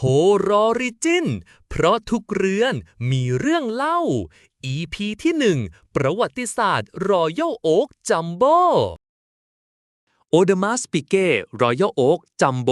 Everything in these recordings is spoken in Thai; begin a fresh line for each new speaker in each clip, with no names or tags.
โฮรอริจิน เพราะทุกเรือนมีเรื่องเล่า EP ที่ 1 ประวัติศาสตร์รอยัลโอ๊กจัมโบโอเดมาสปิเก้รอยัลโอ๊กจัมโบ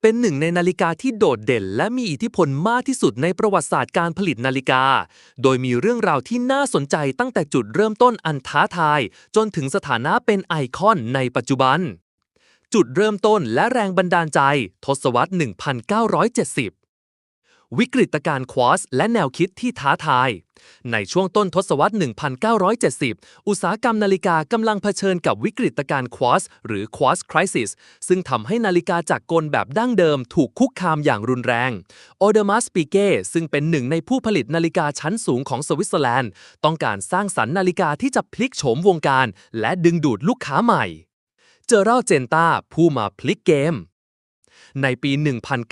เป็นหนึ่งในนาฬิกาที่โดดเด่น และมีอิทธิพลมากที่สุดในประวัติศาสตร์การผลิตนาฬิกา โดยมีเรื่องราวที่น่าสนใจตั้งแต่จุดเริ่มต้นอันท้าทาย จนถึงสถานะเป็นไอคอนในปัจจุบัน จุดเริ่มต้นและแรงบันดาลใจ ทศวรรษ 1970 วิกฤตการณ์ควอสและแนวคิดที่ท้าทาย ในช่วงต้นทศวรรษ 1970 อุตสาหกรรมนาฬิกากำลังเผชิญกับวิกฤตการณ์ควอสหรือควอสคริสิสซึ่งทำให้นาฬิกาจากกลแบบดั้งเดิมถูกคุกคามอย่างรุนแรงโอเดมัสปีเก้ซึ่งเป็นหนึ่งในผู้ผลิตนาฬิกาชั้นสูงของสวิตเซอร์แลนด์ ต้องการสร้างสรรค์นาฬิกาที่จะพลิกโฉมวงการ และดึงดูดลูกค้าใหม่ เจอราลเจนตาผู้มาพลิกเกม ในปี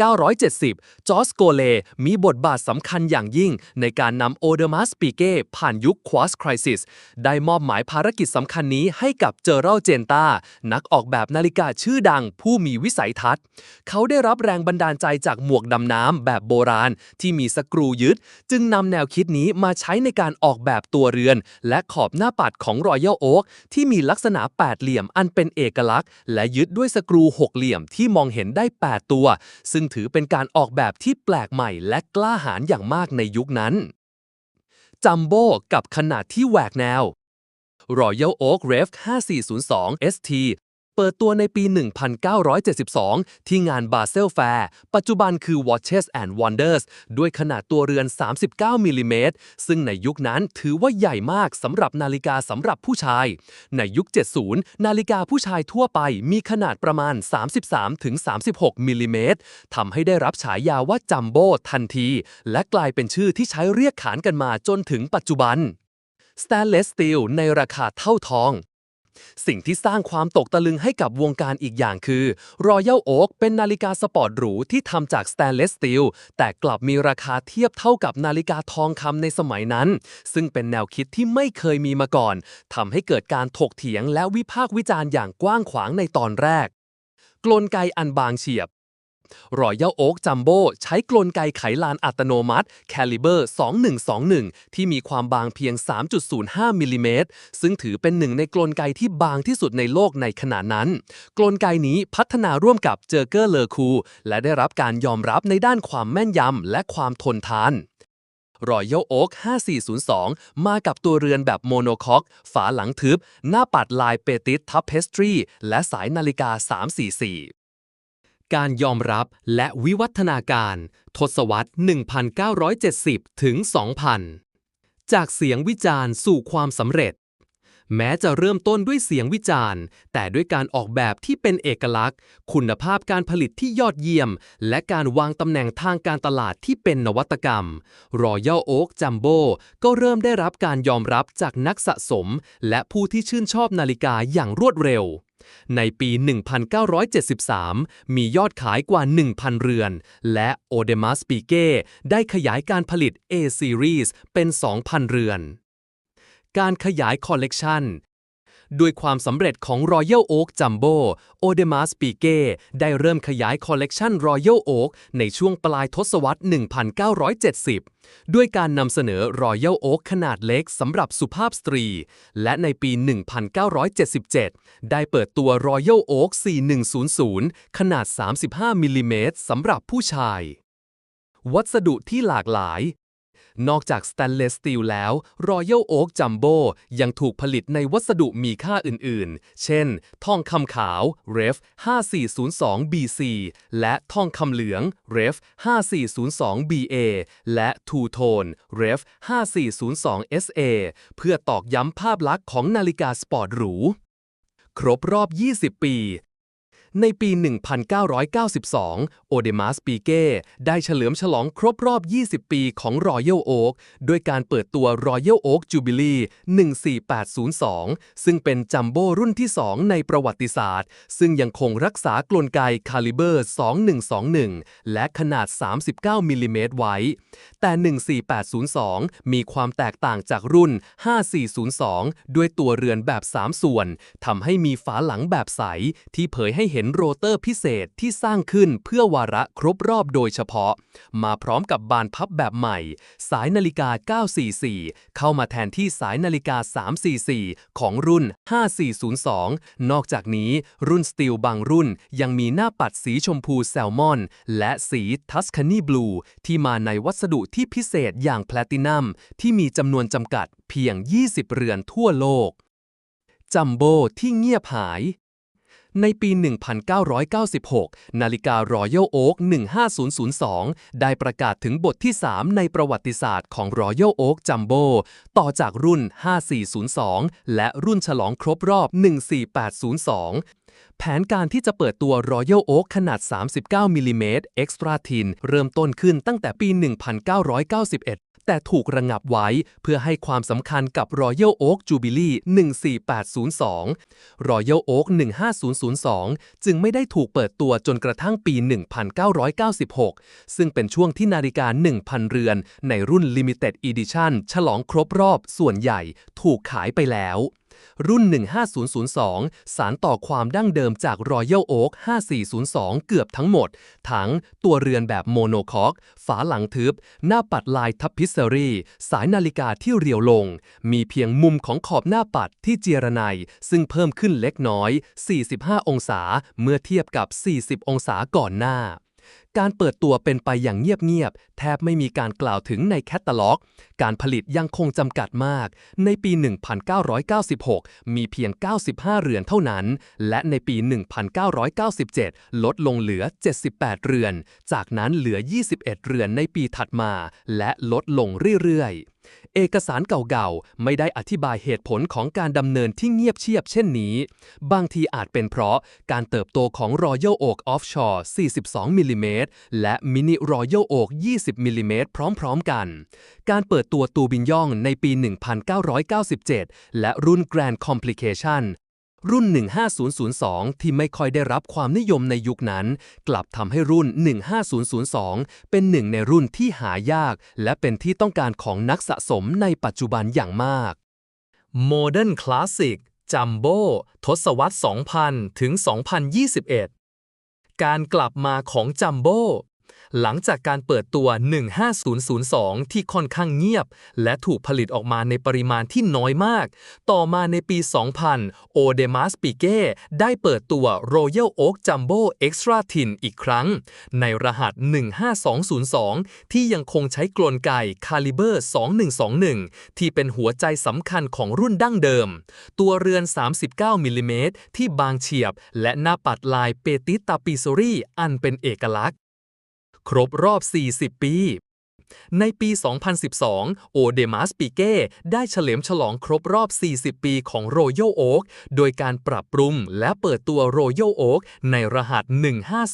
1970 จอสโกเลมีบทบาทสำคัญอย่างยิ่งในการนำโอเดมาสปีเก้ผ่านยุคควอสคริสิสได้มอบหมายภารกิจสำคัญนี้ให้กับเจอรัลเจนตานักออกแบบนาฬิกาชื่อดังผู้มีวิสัยทัศน์ เขาได้รับแรงบันดาลใจจากหมวกดำน้ำแบบโบราณที่มีสกรูยึด จึงนำแนวคิดนี้มาใช้ในการออกแบบตัวเรือน และขอบหน้าปัดของ Royal Oak ที่มีลักษณะแปดเหลี่ยมอันเป็นเอกลักษณ์ และยึดด้วยสกรูหกเหลี่ยมที่มองเห็นได้8ตัว ซึ่งถือเป็นการออกแบบที่แปลกใหม่และกล้าหาญอย่างมากในยุคนั้นจัมโบ้กับขนาดที่แหวกแนว Royal Oak r e f 5402 ST เปิดตัวในปี 1972 ที่งาน Basel Fair ปัจจุบันคือ Watches and Wonders ด้วยขนาดตัวเรือน 39มิลลิเมตร ซึ่งในยุคนั้นถือว่าใหญ่มากสำหรับนาฬิกาสำหรับผู้ชาย ในยุค 70 นาฬิกาผู้ชายทั่วไปมีขนาดประมาณ 33-36มิลลิเมตรทำให้ได้รับฉายาว่าจัมโบ้ทันที และกลายเป็นชื่อที่ใช้เรียกขานกันมาจนถึงปัจจุบัน Stainless Steel ในราคาเท่าทอง สิ่งที่สร้างความตกตะลึงให้กับวงการอีกอย่างคือ Royal Oak เป็นนาฬิกาสปอร์ตหรูที่ทำจากสแตนเลสสตีลแต่กลับมีราคาเทียบเท่ากับนาฬิกาทองคำในสมัยนั้น ซึ่งเป็นแนวคิดที่ไม่เคยมีมาก่อนทำให้เกิดการถกเถียงและวิพากษ์วิจารณ์อย่างกว้างขวางในตอนแรกกลไกอันบางเฉียบ Royal Oak Jumbo ใช้กลไกไขลานอัตโนมัติ Caliber 2121 ที่มีความบางเพียง 3.05 มิลลิเมตร ซึ่งถือเป็นหนึ่งในกลไกที่บางที่สุดในโลกในขณะนั้น กลไกนี้พัฒนาร่วมกับเจอเกอร์เลอคู และได้รับการยอมรับในด้านความแม่นยำและความทนทาน Royal Oak 5402 มากับตัวเรือนแบบโมโนคอก ฝาหลังทึบ หน้าปัดลายเปติสทับเพสทรี และสายนาฬิกา 344 การยอมรับและวิวัฒนาการ ทศวรรษ 1970 ถึง 2000 จากเสียงวิจารณ์สู่ความสำเร็จ แม้จะเริ่มต้นด้วยเสียงวิจารณ์ แต่ด้วยการออกแบบที่เป็นเอกลักษณ์ คุณภาพการผลิตที่ยอดเยี่ยม และการวางตำแหน่งทางการตลาดที่เป็นนวัตกรรม Royal Oak Jumbo ก็เริ่มได้รับการยอมรับจากนักสะสม และผู้ที่ชื่นชอบนาฬิกาอย่างรวดเร็ว ในปี 1973 มียอดขายกว่า 1,000 เรือน และ o d e m a s p i q u e ได้ขยายการผลิต A Series เป็น 2,000 เรือน การขยายคอลเลกชัน ด้วยความสำเร็จของ Royal Oak Jumbo o d e m a s p i q u e ได้เริ่มขยายคอลเลกชัน Royal Oak ในช่วงปลายทศวรรษ 1970 ด้วยการนำเสนอ Royal Oak ขนาดเล็กสำหรับสุภาพสตรี และในปี 1977 ได้เปิดตัว Royal Oak 4100 ขนาด 35มิลลิเมตรสำหรับผู้ชาย วัสดุที่หลากหลาย นอกจาก Stainless Steel แล้ว Royal Oak Jumbo ยังถูกผลิตในวัสดุมีค่าอื่นๆ เช่น ทองคำขาว Ref 5402 BC และทองคำเหลือง Ref 5402 BA และ Two Tone Ref 5402 SA เพื่อตอกย้ำภาพลักษณ์ของนาฬิกาสปอร์ตหรู ครบรอบ 20 ปี ในปี 1992 โอเดมาสปีเก้ได้เฉลิมฉลองครบรอบ 20 ปีของ Royal Oak ด้วยการเปิดตัว Royal Oak Jubilee 14802 ซึ่งเป็นจัมโบ้รุ่นที่ 2 ในประวัติศาสตร์ ซึ่งยังคงรักษากลไก Caliber 2121 และขนาด 39 มิลลิเมตรไว้ แต่ 14802 มีความแตกต่างจากรุ่น 5402 ด้วยตัวเรือนแบบ 3 ส่วน ทำให้มีฝาหลังแบบใสที่เผยให้เห็นนโรเตอร์พิเศษที่สร้างขึ้นเพื่อวาระครบรอบโดยเฉพาะ มาพร้อมกับบานพับแบบใหม่ สายนาฬิกา 944 เข้ามาแทนที่สายนาฬิกา 344 ของรุ่น 5402 นอกจากนี้รุ่นสตีลบางรุ่นยังมีหน้าปัดสีชมพูแซลมอน และสีทัสคานีบลูที่มาในวัสดุที่พิเศษอย่างแพลตินัม ที่มีจำนวนจำกัดเพียง 20 เรือนทั่วโลกจัมโบ้ที่เงียบหาย ในปี 1996 นาฬิการ Royal Oak 15002 ได้ประกาศถึงบทที่ 3 ในประวัติศาสตร์ของ Royal Oak Jumbo ต่อจากรุ่น 5402 และรุ่นฉลองครบรอบ 14802แผนการที่จะเปิดตัว Royal Oak ขนาด 39มิลลิเมตร Extra Thin เริ่มต้นขึ้นตั้งแต่ปี 1991 แต่ถูกระงับไว้เพื่อให้ความสำคัญกับ Royal Oak Jubilee 14802 Royal Oak 15002 จึงไม่ได้ถูกเปิดตัวจนกระทั่งปี 1996 ซึ่งเป็นช่วงที่นาฬิกา 1,000 เรือน ในรุ่น Limited Edition ฉลองครบรอบส่วนใหญ่ถูกขายไปแล้ว รุ่น 15002 สารต่อความดั้งเดิมจาก Royal Oak 5402 เกือบทั้งหมด ทั้งตัวเรือนแบบโมโนคอก ฝาหลังทึบ หน้าปัดลายทับพิเซรี่สายนาฬิกาที่เรียวลง มีเพียงมุมของขอบหน้าปัดที่เจรไนซึ่งเพิ่มขึ้นเล็กน้อย 45 องศาเมื่อเทียบกับ 40 องศาก่อนหน้า การเปิดตัวเป็นไปอย่างเงียบๆ แทบไม่มีการกล่าวถึงในแคตตาล็อก การผลิตยังคงจำกัดมาก ในปี 1996 มีเพียง 95 เรือนเท่านั้น และในปี 1997 ลดลงเหลือ 78 เรือน จากนั้นเหลือ 21 เรือนในปีถัดมา และลดลงเรื่อยๆ เอกสารเก่าๆ ไม่ได้อธิบายเหตุผลของการดำเนินที่เงียบเชียบเช่นนี้ บางทีอาจเป็นเพราะการเติบโตของ Royal Oak Offshore 42 มิลลิเมตรและ Mini Royal Oak 20 มิลลิเมตรพร้อมๆกัน การเปิดตัวตูบินย่องในปี 1997 และรุ่น Grand Complication รุ่น 15002 ที่ไม่ค่อยได้รับความนิยมในยุคนั้น กลับทำให้รุ่น 15002 เป็นหนึ่งในรุ่นที่หายาก และเป็นที่ต้องการของนักสะสมในปัจจุบันอย่างมาก Modern Classic Jumbo ทศวรรษ 2000 ถึง 2021 การกลับมาของจัมโบ้ หลังจากการเปิดตัว 15002 ที่ค่อนข้างเงียบ และถูกผลิตออกมาในปริมาณที่น้อยมาก ต่อมาในปี 2000 โอเดมาสปิเก้ได้เปิดตัว Royal Oak Jumbo Extra Thin อีกครั้ง ในรหัส 15202 ที่ยังคงใช้กลไก Caliber 2121 ที่เป็นหัวใจสำคัญของรุ่นดั้งเดิม ตัวเรือน 39มิลลิเมตรที่บางเฉียบ และหน้าปัดลายเปติตาปิโซรีอันเป็นเอกลักษณ์ ครบรอบ 40 ปี ในปี 2012 โอเดมาสปิเก้ได้เฉลิมฉลองครบรอบ 40 ปีของ Royal Oak โดยการปรับปรุงและเปิดตัว Royal Oak ในรหัส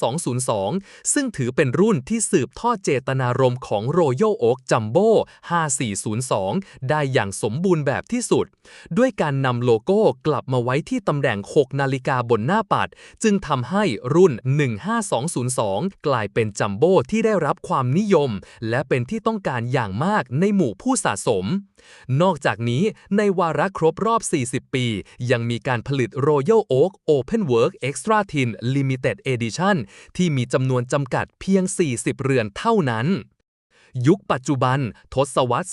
15202 ซึ่งถือเป็นรุ่นที่สืบทอดเจตนารมณ์ของ Royal Oak Jumbo 5402 ได้อย่างสมบูรณ์แบบที่สุด ด้วยการนำโลโก้กลับมาไว้ที่ตำแหน่ง 6 นาฬิกาบนหน้าปัด จึงทำให้รุ่น 15202 กลายเป็นจัมโบ้ที่ได้รับความนิยม และเป็นที่ต้องการอย่างมากในหมู่ผู้สะสม นอกจากนี้ในวาระครบรอบ 40 ปี ยังมีการผลิต Royal Oak Open Work Extra Thin Limited Edition ที่มีจำนวนจำกัดเพียง 40 เรือนเท่านั้น ยุคปัจจุบันทศวรรษ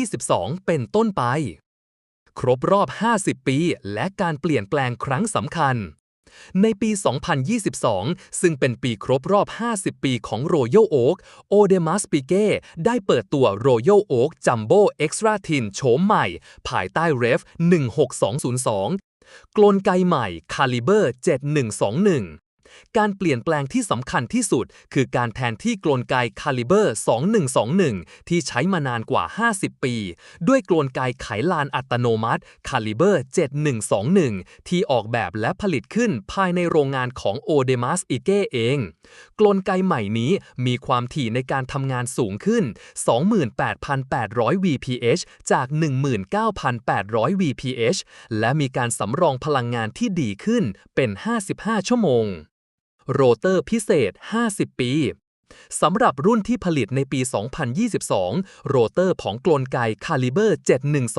2022 เป็นต้นไป ครบรอบ 50 ปี และการเปลี่ยนแปลงครั้งสำคัญ ในปี 2022 ซึ่งเป็นปีครบรอบ 50 ปีของ Royal Oak โอเดมัสปิเก้ได้เปิดตัว Royal Oak Jumbo Extra Thin โฉมใหม่ ภายใต้ Ref 16202 กลไกใหม่ Caliber 7121 การเปลี่ยนแปลงที่สำคัญที่สุด คือการแทนที่กลไก Caliber 2121 ที่ใช้มานานกว่า 50 ปี ด้วยกลไกไขลานอัตโนมัติ Caliber 7121 ที่ออกแบบและผลิตขึ้นภายในโรงงานของ Odemas i g e เอง กลไกใหม่นี้มีความถี่ในการทำงานสูงขึ้น 28,800 VPH จาก 19,800 VPH และมีการสำรองพลังงานที่ดีขึ้นเป็น 55 ชั่วโมง โรเตอร์พิเศษ 50 ปีสำหรับรุ่นที่ผลิตในปี 2022 โรเตอร์ของกลนไกคาลิเบอร์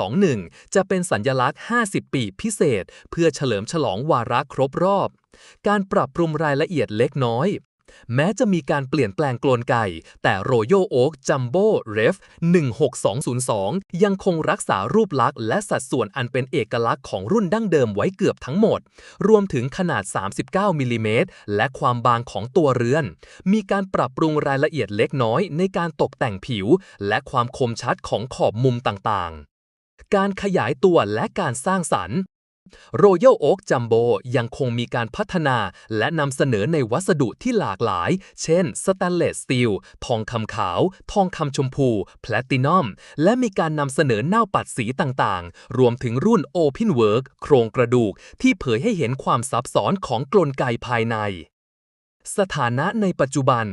7121 จะเป็นสัญลักษณ์ 50 ปีพิเศษ เพื่อเฉลิมฉลองวาระครบรอบ การปรับปรุงรายละเอียดเล็กน้อย แม้จะมีการเปลี่ยนแปลงกลไก แต่ Royal Oak Jumbo Ref 16202 ยังคงรักษารูปลักษณ์และสัดส่วนอันเป็นเอกลักษณ์ของรุ่นดั้งเดิมไว้เกือบทั้งหมด รวมถึงขนาด 39มิลลิเมตรและความบางของตัวเรือน มีการปรับปรุงรายละเอียดเล็กน้อยในการตกแต่งผิว และความคมชัดของขอบมุมต่างๆ การขยายตัวและการสร้างสรรค์ Royal Oak Jumbo ยังคงมีการพัฒนาและนำเสนอในวัสดุที่หลากหลาย เช่นสแตนเลสสตีล ทองคำขาว ทองคำชมพู แพลตินัม และมีการนำเสนอหน้าปัดสีต่างๆ รวมถึงรุ่น Open Work โครงกระดูก ที่เผยให้เห็นความซับซ้อนของกลไกภายใน สถานะในปัจจุบัน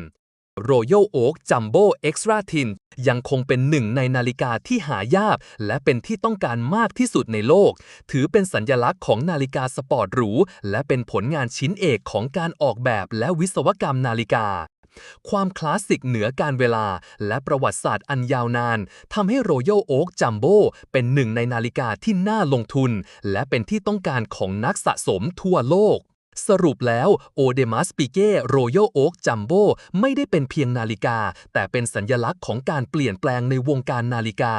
Royal Oak Jumbo Extra Tin ยังคงเป็นหนึ่งในนาฬิกาที่หายาก และเป็นที่ต้องการมากที่สุดในโลก ถือเป็นสัญลักษณ์ของนาฬิกาสปอร์ตหรู และเป็นผลงานชิ้นเอกของการออกแบบและวิศวกรรมนาฬิกาความคลาสสิกเหนือการเวลา และประวัติศาสตร์อันยาวนานทำให้ Royal Oak Jumbo เป็นหนึ่งในนาฬิกาที่น่าลงทุน และเป็นที่ต้องการของนักสะสมทั่วโลก สรุปแล้ว o d e m a s p i g e Royal Oak Jumbo ไม่ได้เป็นเพียงนาฬิกา แต่เป็นสัญญลักษณ์ของการเปลี่ยนแปลงในวงการนาฬิกา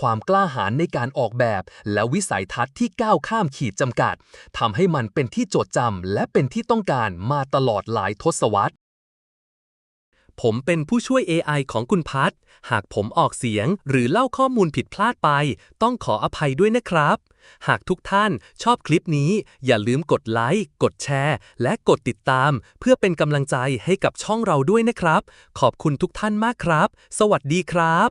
ความกล้าหาญในการออกแบบ และวิสัยทัศน์ที่ก้าวข้ามขีดจำกัดทำให้มันเป็นที่โจดจำและเป็นที่ต้องการมาตลอดหลายทศวรรษ ผมเป็นผู้ช่วย AI ของคุณพัทหากผมออกเสียงหรือเล่าข้อมูลผิดพลาดไป ต้องขออภัยด้วยนะครับ หากทุกท่านชอบคลิปนี้ อย่าลืมกดไลค์ กดแชร์ และกดติดตาม เพื่อเป็นกำลังใจให้กับช่องเราด้วยนะครับ ขอบคุณทุกท่านมากครับ สวัสดีครับ